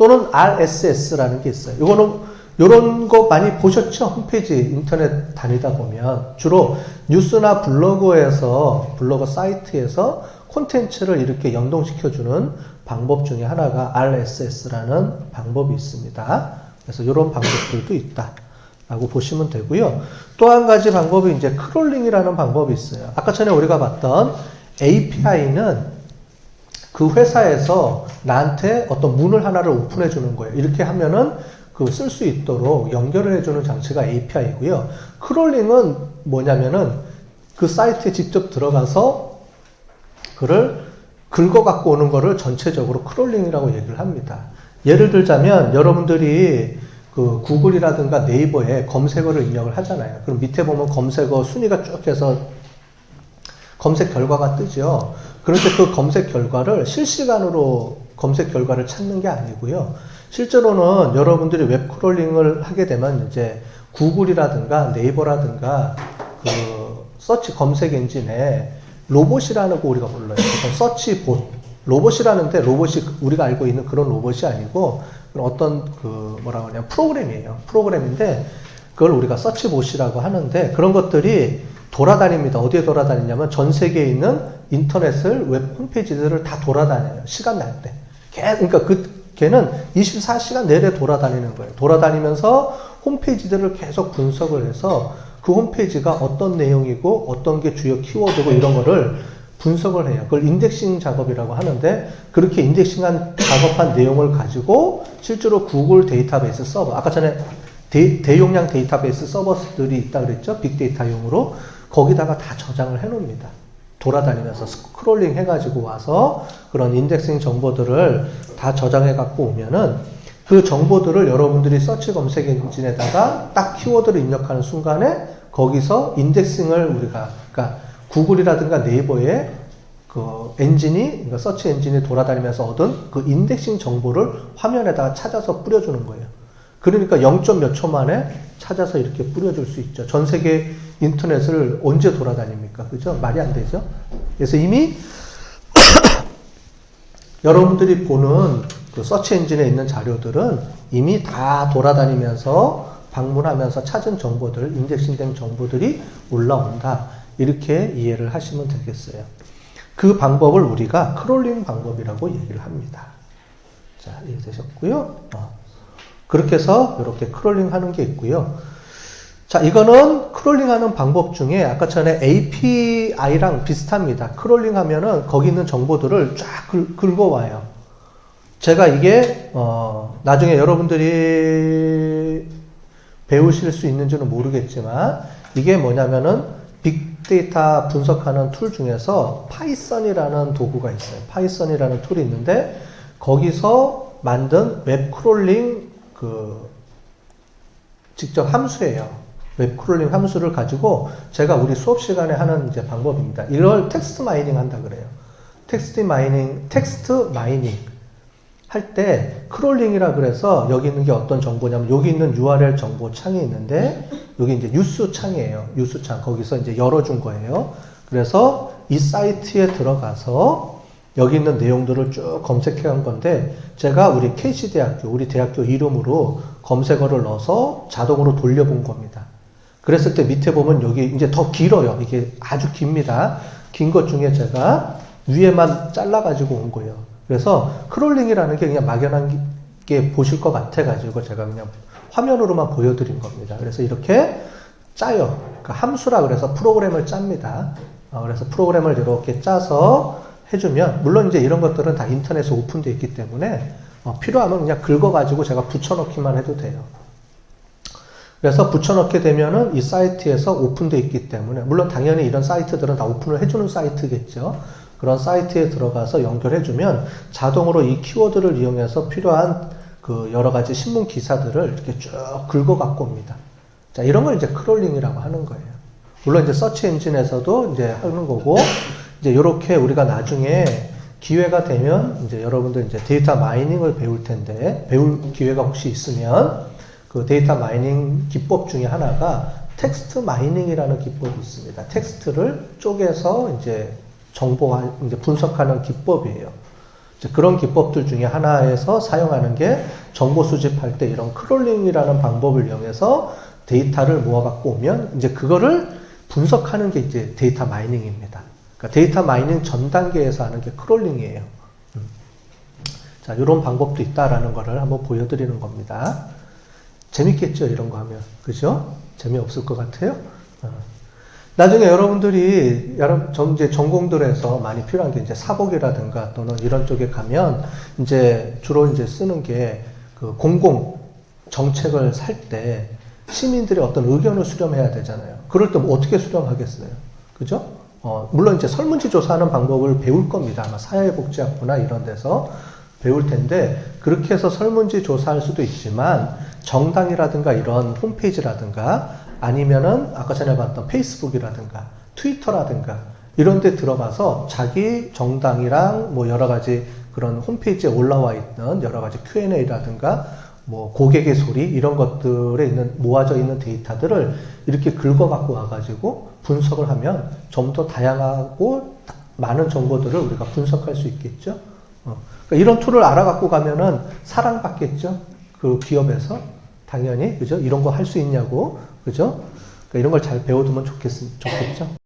또는 RSS라는 게 있어요. 이거는 이런 거 많이 보셨죠? 홈페이지 인터넷 다니다 보면 주로 뉴스나 블로그에서 블로그 사이트에서 콘텐츠를 이렇게 연동시켜주는 방법 중에 하나가 RSS라는 방법이 있습니다. 그래서 이런 방법들도 있다. 라고 보시면 되고요. 또 한 가지 방법이 이제 크롤링이라는 방법이 있어요. 아까 전에 우리가 봤던 API는 그 회사에서 나한테 어떤 문을 하나를 오픈해 주는 거예요. 이렇게 하면은 그 쓸 수 있도록 연결을 해주는 장치가 API고요. 크롤링은 뭐냐면은 그 사이트에 직접 들어가서 그를 긁어 갖고 오는 거를 전체적으로 크롤링이라고 얘기를 합니다. 예를 들자면 여러분들이 그 구글이라든가 네이버에 검색어를 입력을 하잖아요. 그럼 밑에 보면 검색어 순위가 쭉 해서 검색 결과가 뜨죠. 그런데 그 검색 결과를 실시간으로 검색 결과를 찾는 게 아니고요. 실제로는 여러분들이 웹 크롤링을 하게 되면 이제 구글이라든가 네이버라든가 그 서치 검색 엔진에 로봇이라는 거 우리가 불러요. 서치 봇. 로봇이라는데 로봇이 우리가 알고 있는 그런 로봇이 아니고 어떤 그 뭐라 그러냐 프로그램이에요. 프로그램인데 그걸 우리가 서치봇이라고 하는데 그런 것들이 돌아다닙니다. 어디에 돌아다니냐면 전 세계에 있는 인터넷을 웹 홈페이지들을 다 돌아다녀요. 시간 날 때. 걔, 그러니까 그 걔는 24시간 내내 돌아다니는 거예요. 돌아다니면서 홈페이지들을 계속 분석을 해서 그 홈페이지가 어떤 내용이고 어떤 게 주요 키워드고 이런 거를 분석을 해요. 그걸 인덱싱 작업이라고 하는데 그렇게 인덱싱한 작업한 내용을 가지고 실제로 구글 데이터베이스 서버 아까 전에 대, 대용량 데이터베이스 서버들이 있다 그랬죠? 빅데이터용으로 거기다가 다 저장을 해 놓습니다. 돌아다니면서 스크롤링 해가지고 와서 그런 인덱싱 정보들을 다 저장해 갖고 오면은 그 정보들을 여러분들이 서치 검색 엔진에다가 딱 키워드를 입력하는 순간에 거기서 인덱싱을 우리가 그러니까 구글이라든가 네이버에 그 엔진이 그러니까 서치 엔진이 돌아다니면서 얻은 그 인덱싱 정보를 화면에다가 찾아서 뿌려주는 거예요. 그러니까 0. 몇초 만에 찾아서 이렇게 뿌려줄 수 있죠. 전 세계 인터넷을 언제 돌아다닙니까? 그죠? 말이 안 되죠? 그래서 이미 여러분들이 보는 그 서치 엔진에 있는 자료들은 이미 다 돌아다니면서 방문하면서 찾은 정보들, 인덱싱된 정보들이 올라온다. 이렇게 이해를 하시면 되겠어요. 그 방법을 우리가 크롤링 방법이라고 얘기를 합니다. 자, 이해되셨고요. 어. 그렇게 해서 이렇게 크롤링 하는 게 있고요. 자, 이거는 크롤링 하는 방법 중에 아까 전에 API랑 비슷합니다. 크롤링 하면은 거기 있는 정보들을 쫙 긁, 긁어와요. 제가 이게, 어, 나중에 여러분들이 배우실 수 있는지는 모르겠지만, 이게 뭐냐면은 빅데이터 분석하는 툴 중에서 파이썬이라는 도구가 있어요. 파이썬이라는 툴이 있는데, 거기서 만든 웹 크롤링 그, 직접 함수예요. 웹 크롤링 함수를 가지고 제가 우리 수업 시간에 하는 이제 방법입니다. 이걸 텍스트 마이닝 한다 그래요. 텍스트 마이닝, 텍스트 마이닝 할 때 크롤링이라 그래서 여기 있는 게 어떤 정보냐면 여기 있는 URL 정보 창이 있는데 여기 이제 뉴스 창이에요. 뉴스 창 거기서 이제 열어준 거예요. 그래서 이 사이트에 들어가서 여기 있는 내용들을 쭉 검색해 간 건데 제가 우리 KC 대학교 우리 대학교 이름으로 검색어를 넣어서 자동으로 돌려본 겁니다. 그랬을 때 밑에 보면 여기 이제 더 길어요. 이게 아주 깁니다. 긴 것 중에 제가 위에만 잘라가지고 온 거예요. 그래서 크롤링이라는 게 그냥 막연한 게 보실 것 같아가지고 제가 그냥 화면으로만 보여드린 겁니다. 그래서 이렇게 짜요. 그러니까 함수라 그래서 프로그램을 짭니다. 어, 그래서 프로그램을 이렇게 짜서 해주면 물론 이제 이런 것들은 다 인터넷에 오픈되어 있기 때문에 어, 필요하면 그냥 긁어가지고 제가 붙여넣기만 해도 돼요. 그래서 붙여넣게 되면은 이 사이트에서 오픈되어 있기 때문에 물론 당연히 이런 사이트들은 다 오픈을 해주는 사이트겠죠. 그런 사이트에 들어가서 연결해주면 자동으로 이 키워드를 이용해서 필요한 그 여러 가지 신문 기사들을 이렇게 쭉 긁어 갖고 옵니다. 자, 이런 걸 이제 크롤링이라고 하는 거예요. 물론 이제 서치 엔진에서도 이제 하는 거고, 이제 이렇게 우리가 나중에 기회가 되면 이제 여러분들 이제 데이터 마이닝을 배울 텐데, 배울 기회가 혹시 있으면 그 데이터 마이닝 기법 중에 하나가 텍스트 마이닝이라는 기법이 있습니다. 텍스트를 쪼개서 이제 정보화, 이제 분석하는 기법이에요. 그런 기법들 중에 하나에서 사용하는 게 정보 수집할 때 이런 크롤링이라는 방법을 이용해서 데이터를 모아 갖고 오면 이제 그거를 분석하는 게 이제 데이터 마이닝입니다. 그러니까 데이터 마이닝 전 단계에서 하는 게 크롤링이에요. 음. 자, 이런 방법도 있다라는 거를 한번 보여드리는 겁니다. 재밌겠죠, 이런 거 하면. 그죠? 재미없을 것 같아요? 어. 나중에 여러분들이, 여러, 전 이제 전공들에서 많이 필요한 게 이제 사복이라든가 또는 이런 쪽에 가면 이제 주로 이제 쓰는 게 그 공공 정책을 살 때 시민들의 어떤 의견을 수렴해야 되잖아요. 그럴 때 뭐 어떻게 수렴하겠어요? 그죠? 어, 물론 이제 설문지 조사하는 방법을 배울 겁니다. 아마 사회복지학부나 이런 데서 배울 텐데 그렇게 해서 설문지 조사할 수도 있지만 정당이라든가 이런 홈페이지라든가 아니면은 아까 전에 봤던 페이스북이라든가 트위터라든가 이런 데 들어가서 자기 정당이랑 뭐 여러 가지 그런 홈페이지에 올라와 있는 여러 가지 Q&A라든가 뭐 고객의 소리 이런 것들에 있는 모아져 있는 데이터들을 이렇게 긁어 갖고 와가지고 분석을 하면 좀 더 다양하고 많은 정보들을 우리가 분석할 수 있겠죠. 어. 그러니까 이런 툴을 알아갖고 가면은 사랑받겠죠. 그 기업에서 당연히 그죠. 이런 거 할 수 있냐고 그죠. 그러니까 이런 걸 잘 배워두면 좋겠, 좋겠죠.